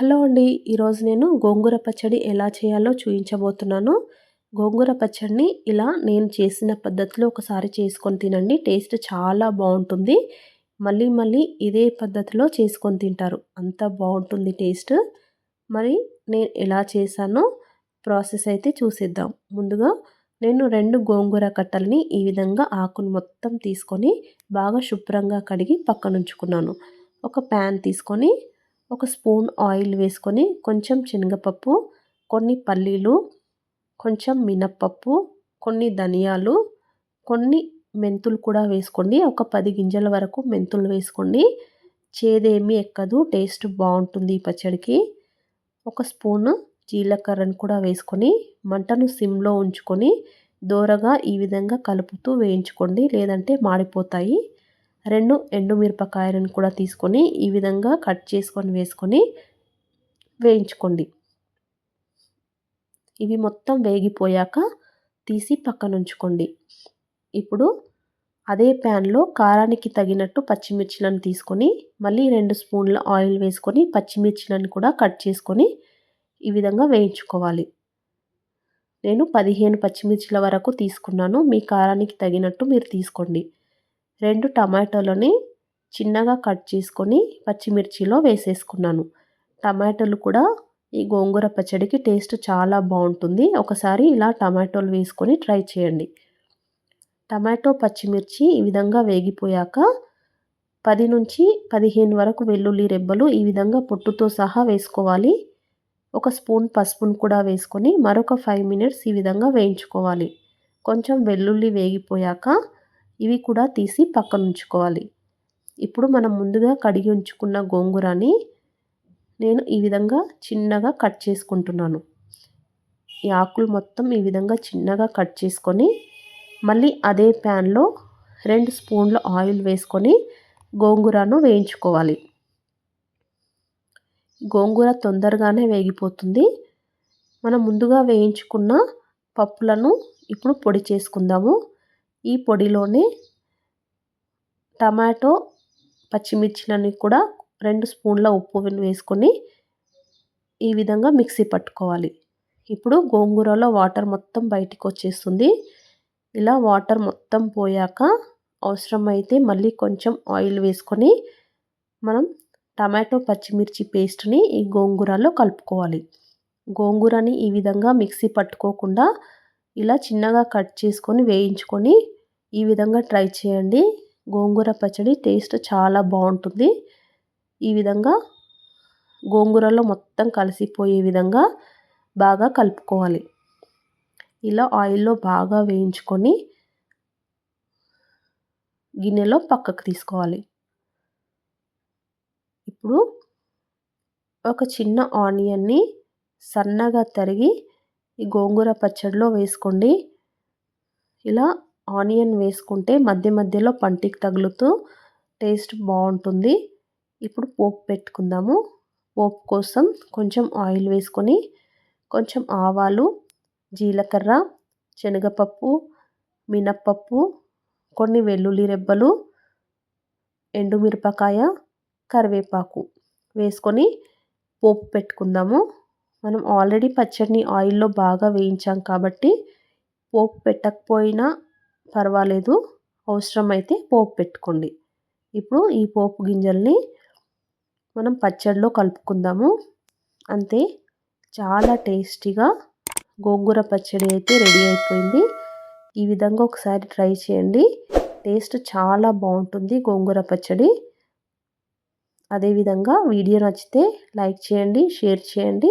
Hello అండి ఈరోజు నేను గోంగూర పచ్చడి ఎలా చేయాలో చూపించబోతున్నాను గోంగూర పచ్చడిని ఇలా నేను చేసిన పద్ధతిలో ఒకసారి చేసుకొని తినండి టేస్ట్ చాలా బాగుంటుంది. మళ్ళీ మళ్ళీ ఇదే పద్ధతిలో చేసుకొని తింటారు అంత బాగుంటుంది టేస్ట్. మరి నేను ఎలా చేశానో ప్రాసెస్ అయితే చూసేద్దాం. ముందుగా నేను రెండు గోంగూర కట్టలని ఈ విధంగా ఆకును మొత్తం తీసుకొని బాగా శుభ్రంగా కడిగి పక్కనుంచుకున్నాను. ఒక ప్యాన్ తీసుకొని ఒక స్పూన్ ఆయిల్ వేసుకొని కొంచెం శనగపప్పు కొన్ని పల్లీలు కొంచెం మినప్పప్పు కొన్ని ధనియాలు కొన్ని మెంతులు కూడా వేసుకోండి. ఒక పది గింజల వరకు మెంతులు వేసుకోండి. చేదేమీ ఎక్కదు టేస్ట్ బాగుంటుంది ఈ పచ్చడికి. ఒక స్పూన్ జీలకర్రను కూడా వేసుకొని మంటను సిమ్లో ఉంచుకొని దోరగా ఈ విధంగా కలుపుతూ వేయించుకోండి. లేదంటే మాడిపోతాయి. రెండు ఎండుమిరపకాయలను కూడా తీసుకొని ఈ విధంగా కట్ చేసుకొని వేసుకొని వేయించుకోండి. ఇవి మొత్తం వేగిపోయాక తీసి పక్కన ఉంచుకోండి. ఇప్పుడు అదే ప్యాన్లో కారానికి తగినట్టు పచ్చిమిర్చిలను తీసుకొని మళ్ళీ రెండు స్పూన్ల ఆయిల్ వేసుకొని పచ్చిమిర్చిలను కూడా కట్ చేసుకొని ఈ విధంగా వేయించుకోవాలి. నేను పదిహేను పచ్చిమిర్చిల వరకు తీసుకున్నాను. మీ కారానికి తగినట్టు మీరు తీసుకోండి. రెండు టమాటోలని చిన్నగా కట్ చేసుకొని పచ్చిమిర్చిలో వేసేసుకున్నాను. టమాటోలు కూడా ఈ గోంగూర పచ్చడికి టేస్ట్ చాలా బాగుంటుంది. ఒకసారి ఇలా టమాటోలు వేసుకొని ట్రై చేయండి. టమాటో పచ్చిమిర్చి ఈ విధంగా వేగిపోయాక పది నుంచి పదిహేను వరకు వెల్లుల్లి రెబ్బలు ఈ విధంగా పొట్టుతో సహా వేసుకోవాలి. ఒక స్పూన్ పసుపును కూడా వేసుకొని మరొక ఫైవ్ మినిట్స్ ఈ విధంగా వేయించుకోవాలి. కొంచెం వెల్లుల్లి వేగిపోయాక ఇవి కూడా తీసి పక్కన ఉంచుకోవాలి ఇప్పుడు మనం ముందుగా కడిగి ఉంచుకున్న గోంగూరని నేను ఈ విధంగా చిన్నగా కట్ చేసుకుంటున్నాను. ఈ ఆకులు మొత్తం ఈ విధంగా చిన్నగా కట్ చేసుకొని మళ్ళీ అదే ప్యాన్లో రెండు స్పూన్ల ఆయిల్ వేసుకొని గోంగూరను వేయించుకోవాలి. గోంగూర తొందరగానే వేగిపోతుంది. మనం ముందుగా వేయించుకున్న పప్పులను ఇప్పుడు పొడి చేసుకుందాము. ఈ పొడిలోనే టమాటో పచ్చిమిర్చిలని కూడా రెండు స్పూన్ల ఉప్పు వేసుకొని ఈ విధంగా మిక్సీ పట్టుకోవాలి. ఇప్పుడు గోంగూరలో వాటర్ మొత్తం బయటికి వచ్చేస్తుంది. ఇలా వాటర్ మొత్తం పోయాక అవసరమైతే మళ్ళీ కొంచెం ఆయిల్ వేసుకొని మనం టమాటో పచ్చిమిర్చి పేస్ట్ని ఈ గోంగూరలో కలుపుకోవాలి. గోంగూరని ఈ విధంగా మిక్సీ పట్టుకోకుండా ఇలా చిన్నగా కట్ చేసుకొని వేయించుకొని ఈ విధంగా ట్రై చేయండి. గోంగూర పచ్చడి టేస్ట్ చాలా బాగుంటుంది. ఈ విధంగా గోంగూరలో మొత్తం కలిసిపోయే విధంగా బాగా కలుపుకోవాలి. ఇలా ఆయిల్లో బాగా వేయించుకొని గిన్నెలో పక్కకు తీసుకోవాలి. ఇప్పుడు ఒక చిన్న ఆనియన్ని సన్నగా తరిగి ఈ గోంగూర పచ్చడిలో వేసుకోండి. ఇలా ఆనియన్ వేసుకుంటే మధ్య మధ్యలో పంటికి తగులుతూ టేస్ట్ బాగుంటుంది. ఇప్పుడు పోపు పెట్టుకుందాము. పోపు కోసం కొంచెం ఆయిల్ వేసుకొని కొంచెం ఆవాలు జీలకర్ర శనగపప్పు మినప్పప్పు కొన్ని వెల్లుల్లి రెబ్బలు ఎండుమిరపకాయ కరివేపాకు వేసుకొని పోపు పెట్టుకుందాము. మనం ఆల్రెడీ పచ్చడిని ఆయిల్లో బాగా వేయించాం కాబట్టి పోపు పెట్టకపోయినా పర్వాలేదు. అవసరమైతే పోపు పెట్టుకోండి. ఇప్పుడు ఈ పోపు గింజల్ని మనం పచ్చడిలో కలుపుకుందాము. అంతే చాలా టేస్టీగా గోంగూర పచ్చడి అయితే రెడీ అయిపోయింది. ఈ విధంగా ఒకసారి ట్రై చేయండి. టేస్ట్ చాలా బాగుంటుంది గోంగూర పచ్చడి. అదేవిధంగా వీడియో నచ్చితే లైక్ చేయండి షేర్ చేయండి.